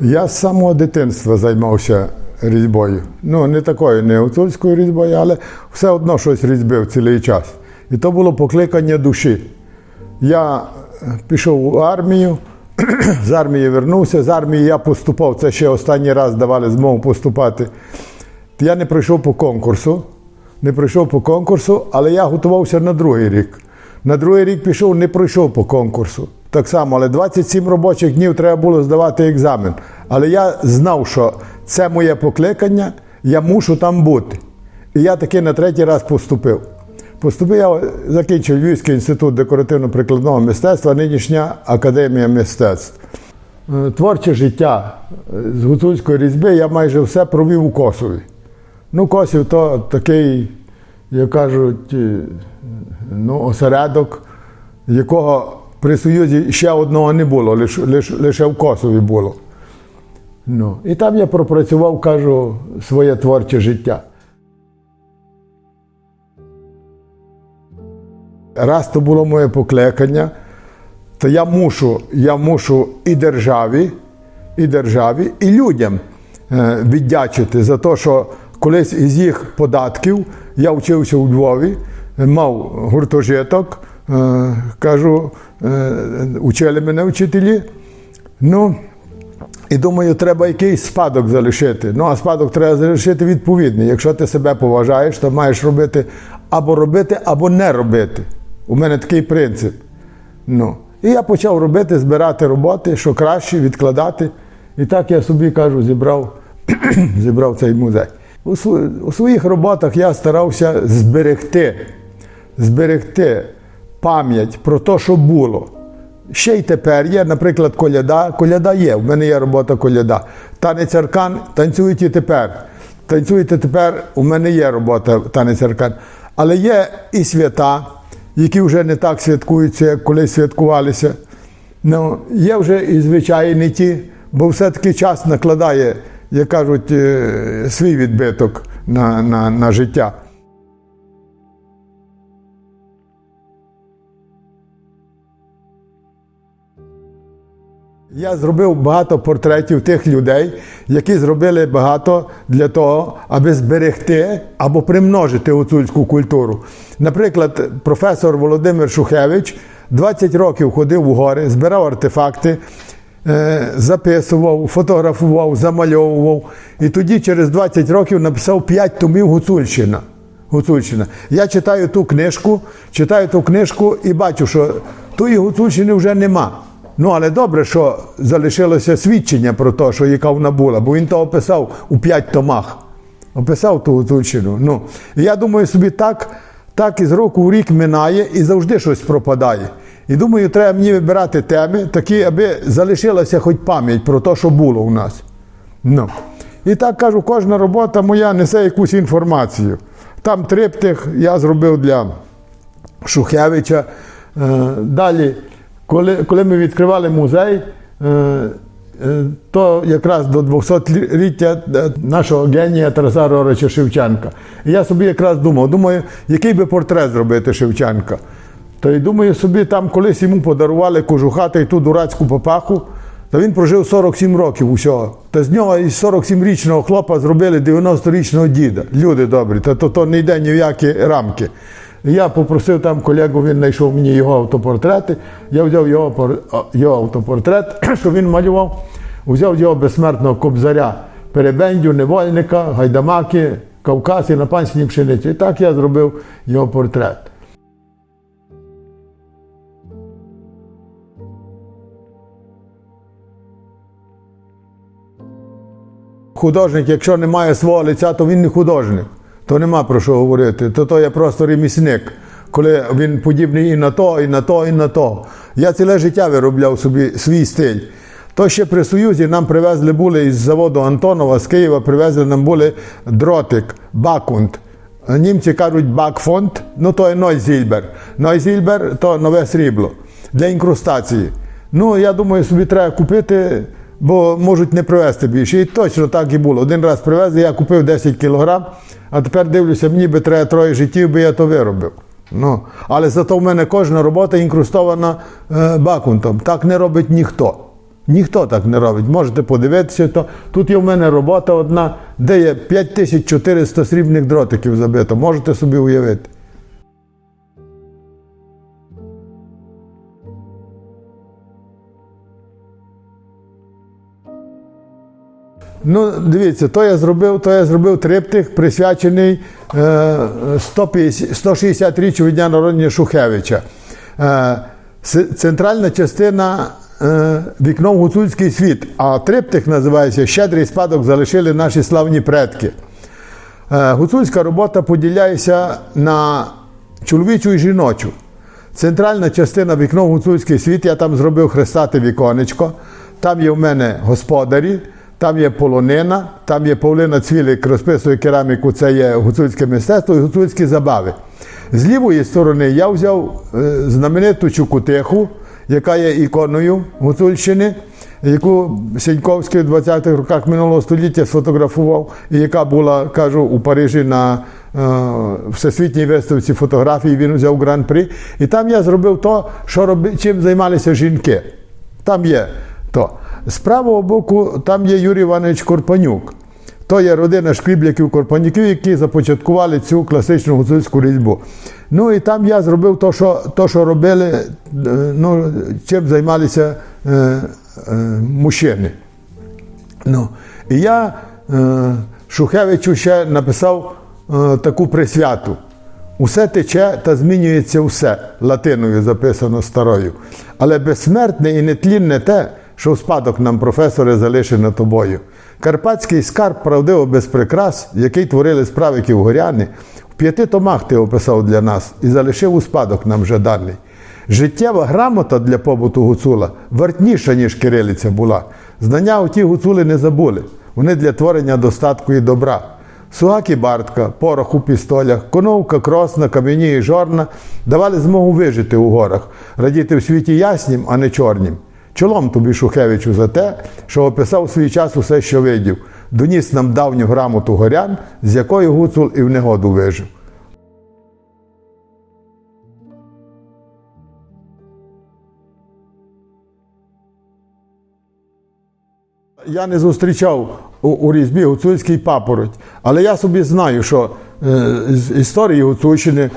Я з самого дитинства займався різьбою. Ну, не такою, не гуцульською різьбою, але все одно щось різьбив цілий час. І то було покликання душі. Я е, пішов у армію, з армії вернувся, з армії я поступав. Це ще останній раз давали змогу поступати. Я не пройшов по конкурсу, не пройшов по конкурсу, але я готувався на другий рік. На другий рік пішов, не пройшов по конкурсу. Так само, але 27 робочих днів треба було здавати екзамен. Але я знав, що це моє покликання, я мушу там бути. І я таки на третій раз поступив. Поступив я закінчив Львівський інститут декоративно-прикладного мистецтва, нинішня академія мистецтв. Е, Творче життя е, з гуцульської різьби я майже все провів у Косові. Ну, Косів то такий, як кажуть, е, ну, осередок, якого при Союзі ще одного не було, лише, лише, лише в Косові було. Ну, і там я пропрацював, кажу, своє творче життя. Раз то було моє покликання, то я мушу, я мушу і державі, і державі, і людям е, віддячити за те, що колись із їх податків я вчився у Львові, мав гуртожиток, кажу, е, учили мене вчителі. Ну, і думаю, треба якийсь спадок залишити. Ну, а спадок треба залишити відповідний. Якщо ти себе поважаєш, то маєш робити або робити, або не робити. У мене такий принцип. Ну. І я почав робити, збирати роботи, що краще, відкладати. І так я собі кажу, зібрав, зібрав цей музей. У своїх роботах я старався зберегти, зберегти пам'ять про те, що було. Ще й тепер є, наприклад, коляда. Коляда є, в мене є робота коляда. Танець аркан танцюють і тепер. Танцюєте тепер, у мене є робота танець аркан. Але є і свята, які вже не так святкуються, як колись святкувалися. Ну, є вже і звичаї ті, бо все-таки час накладає, як кажуть, е, свій відбиток на, на, на життя. Я зробив багато портретів тих людей, які зробили багато для того, аби зберегти або примножити гуцульську культуру. Наприклад, професор Володимир Шухевич 20 років ходив у гори, збирав артефакти, е, записував, фотографував, замальовував. І тоді, через 20 років, написав 5 томів Гуцульщина. Гуцульщина. Я читаю ту книжку, читаю ту книжку і бачу, що тої Гуцульщини вже нема. Ну, але добре, що залишилося свідчення про те, що яка вона була, бо він то описав у п'ять томах. Описав ту Гуцульщину. Ну, я думаю, собі так, так із року в рік минає і завжди щось пропадає. І думаю, треба мені вибирати теми, такі, аби залишилася хоч пам'ять про те, що було у нас. Ну. І так кажу, кожна робота моя несе якусь інформацію. Там триптих я зробив для Шухевича. Е, Далі, коли, коли ми відкривали музей, е, е, то якраз до 200-ліття е, нашого генія Тараса Григоровича Шевченка. І я собі якраз думав, думаю, який би портрет зробити Шевченка. То й думаю собі, там колись йому подарували кожухати і ту дурацьку папаху, то він прожив 47 років усього. Та з нього із 47-річного хлопа зробили 90-річного діда. Люди добрі, та то, то не йде ні в які рамки. Я попросив там колегу, він знайшов мені його автопортрети. Я взяв його, його автопортрет, що він малював, взяв його безсмертного кобзаря, перебендю, невольника, гайдамаки, Кавказ і на панській пшениці. І так я зробив його портрет. Художник, якщо не має свого лиця, то він не художник. То нема про що говорити. То то є просто ремісник, коли він подібний і на то, і на то, і на то. Я ціле життя виробляв собі свій стиль. То ще при Союзі нам привезли були із заводу Антонова з Києва, привезли нам були дротик, бакунт. Німці кажуть бакфонд, ну то є нойзільбер. Нойзільбер то нове срібло для інкрустації. Ну, я думаю, собі треба купити, бо можуть не привезти більше. І точно так і було. Один раз привезли, я купив 10 кілограм, а тепер дивлюся, мені би треба троє життів, би я то виробив. Ну, але зато в мене кожна робота інкрустована е, бакунтом. Так не робить ніхто. Ніхто так не робить. Можете подивитися, то тут є в мене робота одна, де є 5400 срібних дротиків забито. Можете собі уявити. Ну, дивіться, то я зробив, то я зробив триптих, присвячений е, 150, 160 річчю від дня народження Шухевича. Е, центральна частина е, вікно в гуцульський світ, а триптих називається Щедрий спадок залишили наші славні предки. Е, Гуцульська робота поділяється на чоловічу і жіночу. Центральна частина вікно гуцульський світ, я там зробив хрестате віконечко. Там є в мене господарі, там є полонина, там є Павлина Цвілик, розписує кераміку, це є гуцульське мистецтво і гуцульські забави. З лівої сторони я взяв е, знамениту Чукутиху, яка є іконою Гуцульщини, яку Сіньковський в 20-х роках минулого століття сфотографував, і яка була, кажу, у Парижі на е, всесвітній виставці фотографій. Він взяв гран-при. І там я зробив то, що роби, чим займалися жінки. Там є то. З правого боку там є Юрій Іванович Корпанюк. То є родина шкрібляків корпанюків, які започаткували цю класичну гуцульську різьбу. Ну і там я зробив то, що, то, що робили, е, ну, чим займалися е, е, мужчини. Ну, і я е, Шухевичу ще написав е, таку присвяту. Усе тече та змінюється все, латиною записано старою. Але безсмертне і нетлінне те, що в спадок нам професори залишено тобою. Карпатський скарб правдиво без прикрас, який творили справиків горяни, в п'яти томах ти описав для нас і залишив у спадок нам вже даний. Життєва грамота для побуту гуцула вартніша, ніж кирилиця була. Знання у ті гуцули не забули. Вони для творення достатку і добра. Сугаки бартка, порох у пістолях, коновка, кросна, кам'яні і жорна давали змогу вижити у горах, радіти в світі яснім, а не чорнім. Чолом тобі, Шухевичу, за те, що описав у свій час усе, що видів, доніс нам давню грамоту горян, з якої гуцул і в негоду вижив. Я не зустрічав у, у різьбі гуцульський папороть, але я собі знаю, що е, з історії Гуцульщини,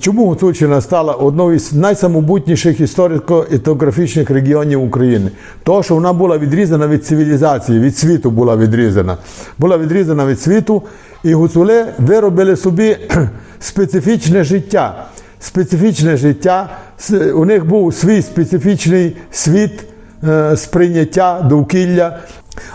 чому Гуцульщина стала одною з найсамобутніших історико-етнографічних регіонів України. Того, що вона була відрізана від цивілізації, від світу була відрізана. Була відрізана від світу, і гуцули виробили собі специфічне життя. Специфічне життя, у них був свій специфічний світ е, сприйняття довкілля.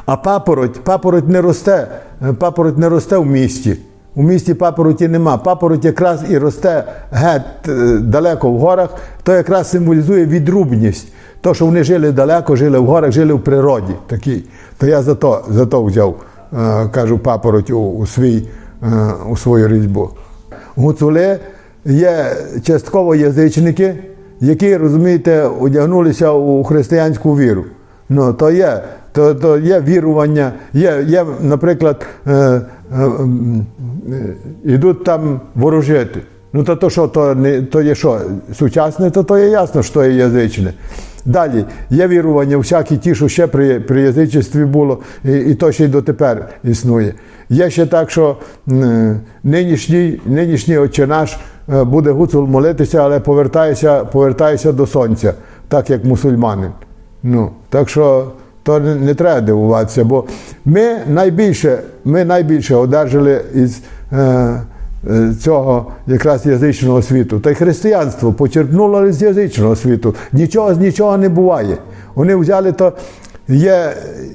А папороть, папороть не росте, е, папороть не росте в місті. У місті папороті нема. Папороть якраз і росте геть е, далеко в горах, то якраз символізує відрубність. То, що вони жили далеко, жили в горах, жили в природі. Такий. То я за то, за то взяв, е, кажу, папороть у, у, свій, е, у свою різьбу. Гуцули є частково язичники, які, розумієте, одягнулися у християнську віру. Ну, то є, то, то є вірування, є, є наприклад, е, е, м, ідуть там ворожити. Ну, то, то що, то, не, то є що, сучасне, то, то є ясно, що є язичне. Далі є вірування, всякі ті, що ще при, при язичестві було, і, і то ще й дотепер існує. Є ще так, що нинішній, нинішній отче наш е, буде гуцул молитися, але повертається, повертається до сонця, так як мусульманин. Ну, так що то не, треба дивуватися, бо ми найбільше, ми найбільше одержали із е, е, цього якраз язичного світу. Та й християнство почерпнуло з язичного світу. Нічого з нічого не буває. Вони взяли то. Є,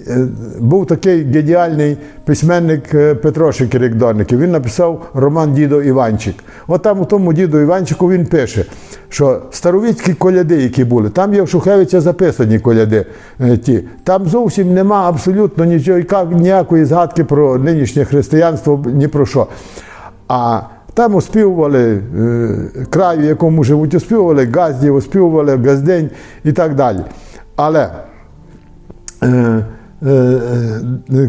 е, був такий геніальний письменник е, Петро Шикірик-Донників. Він написав роман Дідо Іванчик. От там у тому діду Іванчику він пише, що старовіцькі коляди, які були, там є в Шухевича записані коляди. е, ті. Там зовсім нема абсолютно нічого, ніякої згадки про нинішнє християнство, ні про що. А там оспівували край, в якому живуть, оспівували Газдів, оспівували Газдень і так далі. Але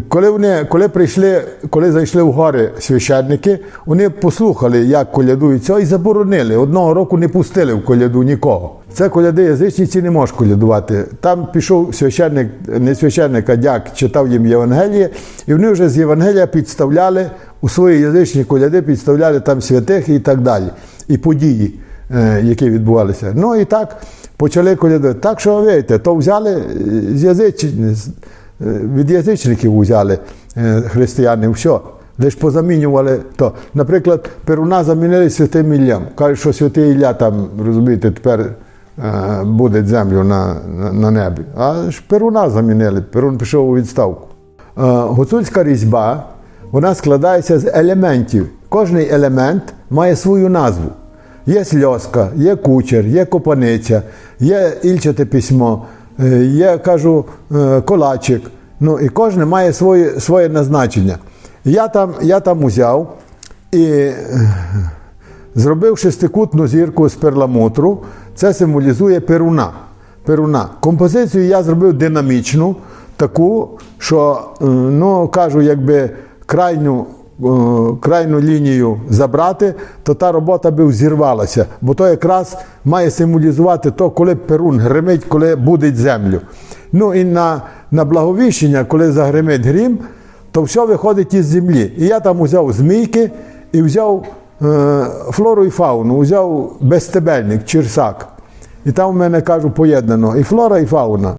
коли вони коли прийшли, коли зайшли в гори священники, вони послухали, як колядують цього, і заборонили. Одного року не пустили в коляду нікого. Це коляди язичниці не можуть колядувати. Там пішов священник, не священник, а дяк, читав їм Євангеліє, і вони вже з Євангелія підставляли у свої язичні коляди, підставляли там святих і так далі, і події, е, які відбувалися. Ну і так почали колядувати. Так що, видите, то взяли з язич... е, від язичників взяли е, християни, все. Лиш позамінювали то. Наприклад, Перуна замінили святим Іллям. Кажуть, що святий Ілля там, розумієте, тепер е, буде землю на, на, на небі. А ж Перуна замінили. Перун пішов у відставку. Гуцульська різьба вона складається з елементів. Кожний елемент має свою назву. Є сльозка, є кучер, є копаниця, є ільчате письмо, е, є, кажу, е, колачик. Ну і кожне має своє, своє назначення. Я там, я там узяв і е, зробив шестикутну зірку з перламутру. Це символізує перуна. перуна. Композицію я зробив динамічну, таку, що, е, ну, кажу, якби крайню, е, крайню лінію забрати, то та робота би зірвалася. Бо то якраз має символізувати то, коли перун гримить, коли будить землю. Ну і на, на благовіщення, коли загримить грім, то все виходить із землі. І я там взяв змійки і взяв е, флору і фауну, взяв безстебельник, черсак. І там в мене кажу поєднано і флора, і фауна.